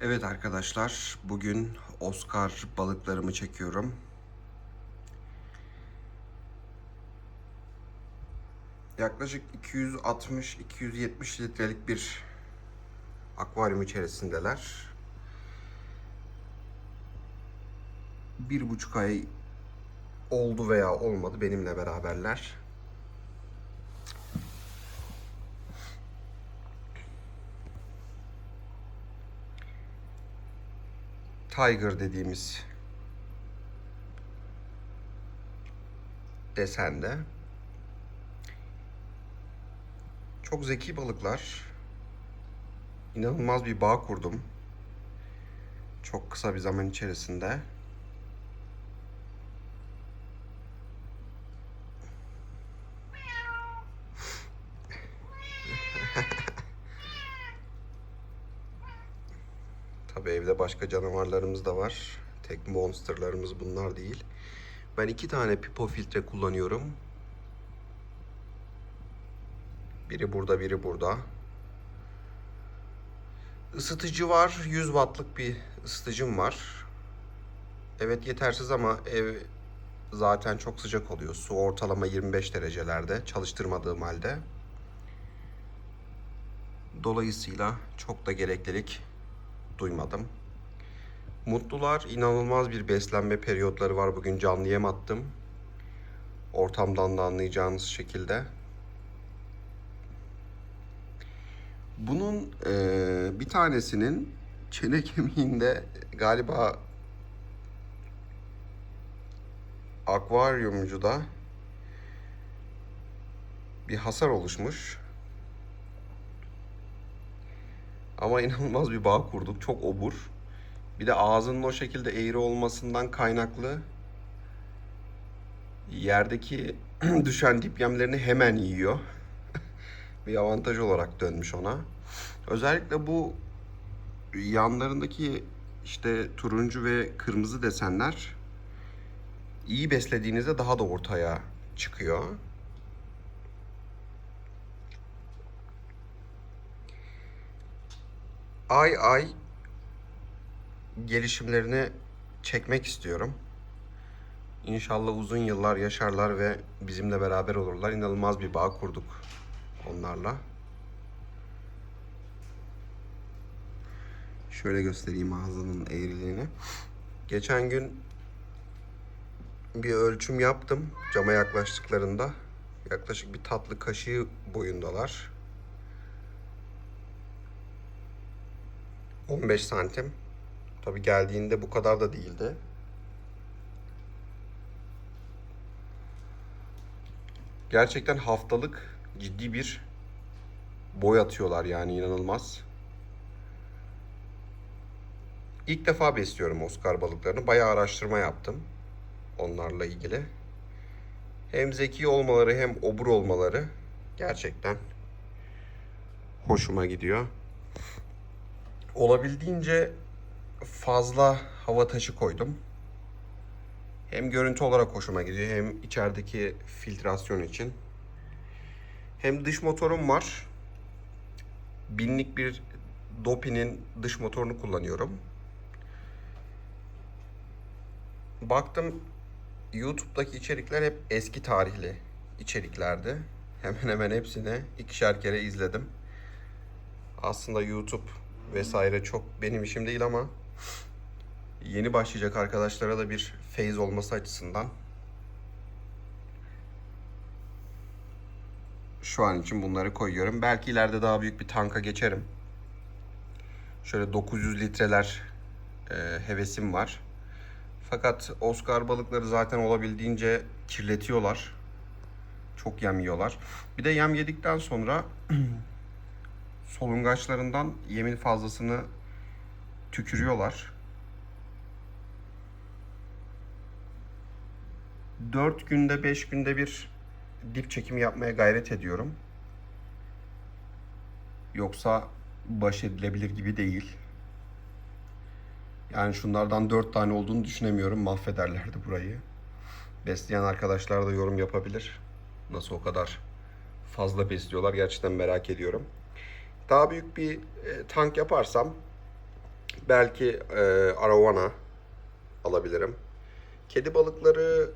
Evet arkadaşlar, bugün Oscar balıklarımı çekiyorum. Yaklaşık 260-270 litrelik bir akvaryum içerisindeler. Bir buçuk ay oldu veya olmadı benimle beraberler. Tiger dediğimiz desende. Çok zeki balıklar. İnanılmaz bir bağ kurdum. Çok kısa bir zaman içerisinde. Evde başka canavarlarımız da var. Tek monsterlarımız bunlar değil. Ben iki tane pipo filtre kullanıyorum. Biri burada, biri burada. Isıtıcı var. 100 wattlık bir ısıtıcım var. Evet yetersiz ama ev zaten çok sıcak oluyor. Su ortalama 25 derecelerde çalıştırmadığım halde. Dolayısıyla çok da gereklilik duymadım. Mutlular inanılmaz bir beslenme periyotları var. Bugün canlı yem attım. Ortamdan da anlayacağınız şekilde. Bunun eee, bir tanesinin çene kemiğinde galiba akvaryumcuda bir hasar oluşmuş. Ama inanılmaz bir bağ kurduk. Çok obur. Bir de ağzının o şekilde eğri olmasından kaynaklı yerdeki düşen dip yemlerini hemen yiyor. bir avantaj olarak dönmüş ona. Özellikle bu yanlarındaki işte turuncu ve kırmızı desenler iyi beslediğinizde daha da ortaya çıkıyor. Ay ay gelişimlerini çekmek istiyorum. İnşallah uzun yıllar yaşarlar ve bizimle beraber olurlar. İnanılmaz bir bağ kurduk onlarla. Şöyle göstereyim ağzının eğriliğini. Geçen gün bir ölçüm yaptım cama yaklaştıklarında. Yaklaşık bir tatlı kaşığı boyundalar. 15 santim. Tabi geldiğinde bu kadar da değildi. Gerçekten haftalık ciddi bir boy atıyorlar yani inanılmaz. İlk defa besliyorum Oscar balıklarını. Bayağı araştırma yaptım onlarla ilgili. Hem zeki olmaları hem obur olmaları gerçekten hoşuma gidiyor. Olabildiğince fazla hava taşı koydum. Hem görüntü olarak hoşuma gidiyor hem içerideki filtrasyon için. Hem dış motorum var. Binlik bir Dopi'nin dış motorunu kullanıyorum. Baktım YouTube'daki içerikler hep eski tarihli içeriklerdi. Hemen hemen hepsini ikişer kere izledim. Aslında YouTube vesaire çok benim işim değil ama yeni başlayacak arkadaşlara da bir feyiz olması açısından şu an için bunları koyuyorum. Belki ileride daha büyük bir tanka geçerim. Şöyle 900 litreler e, hevesim var. Fakat Oscar balıkları zaten olabildiğince kirletiyorlar. Çok yem yiyorlar. Bir de yem yedikten sonra solungaçlarından yemin fazlasını tükürüyorlar. 4 günde 5 günde bir dip çekimi yapmaya gayret ediyorum. Yoksa baş edilebilir gibi değil. Yani şunlardan 4 tane olduğunu düşünemiyorum. Mahvederlerdi burayı. Besleyen arkadaşlar da yorum yapabilir. Nasıl o kadar fazla besliyorlar gerçekten merak ediyorum. Daha büyük bir e, tank yaparsam belki e, arowana alabilirim. Kedi balıkları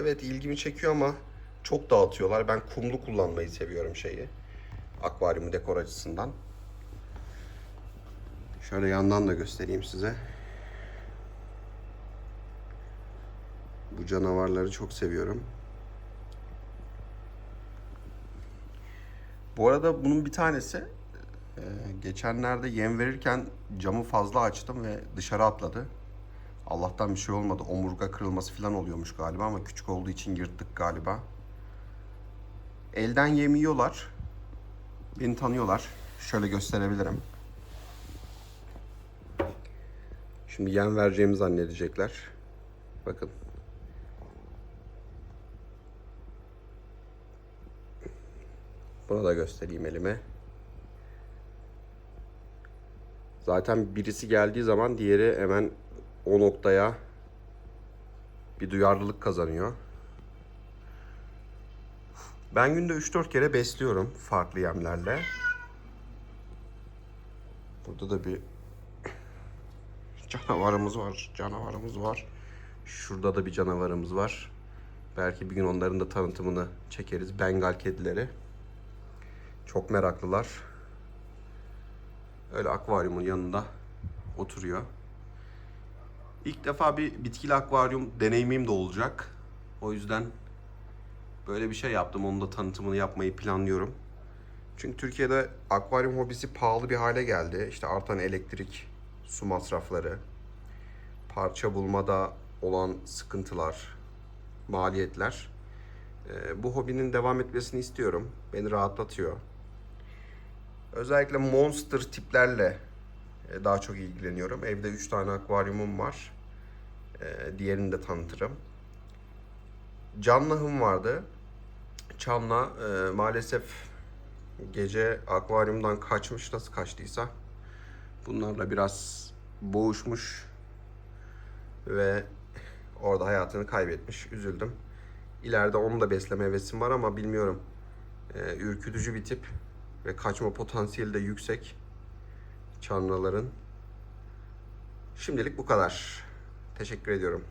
evet ilgimi çekiyor ama çok dağıtıyorlar. Ben kumlu kullanmayı seviyorum şeyi. Akvaryumu dekor açısından. Şöyle yandan da göstereyim size. Bu canavarları çok seviyorum. Bu arada bunun bir tanesi e, geçenlerde yem verirken camı fazla açtım ve dışarı atladı. Allah'tan bir şey olmadı. Omurga kırılması falan oluyormuş galiba ama küçük olduğu için yırttık galiba. Elden yem yiyorlar. Beni tanıyorlar. Şöyle gösterebilirim. Şimdi yem vereceğimi zannedecekler. Bakın. Bunu da göstereyim elime. Zaten birisi geldiği zaman diğeri hemen o noktaya bir duyarlılık kazanıyor. Ben günde 3-4 kere besliyorum farklı yemlerle. Burada da bir canavarımız var. Canavarımız var. Şurada da bir canavarımız var. Belki bir gün onların da tanıtımını çekeriz. Bengal kedileri. Çok meraklılar. Öyle akvaryumun yanında oturuyor. İlk defa bir bitkili akvaryum deneyimim de olacak. O yüzden böyle bir şey yaptım. Onun da tanıtımını yapmayı planlıyorum. Çünkü Türkiye'de akvaryum hobisi pahalı bir hale geldi. İşte artan elektrik, su masrafları, parça bulmada olan sıkıntılar, maliyetler. Ee, bu hobinin devam etmesini istiyorum. Beni rahatlatıyor. Özellikle monster tiplerle e, daha çok ilgileniyorum. Evde 3 tane akvaryumum var. E, Diğerini de tanıtırım. Canlahım vardı. Çamla e, maalesef gece akvaryumdan kaçmış. Nasıl kaçtıysa. Bunlarla biraz boğuşmuş. Ve orada hayatını kaybetmiş. Üzüldüm. İleride onu da besleme hevesim var ama bilmiyorum. Ürkütücü bir tip ve kaçma potansiyeli de yüksek çanlaların. Şimdilik bu kadar. Teşekkür ediyorum.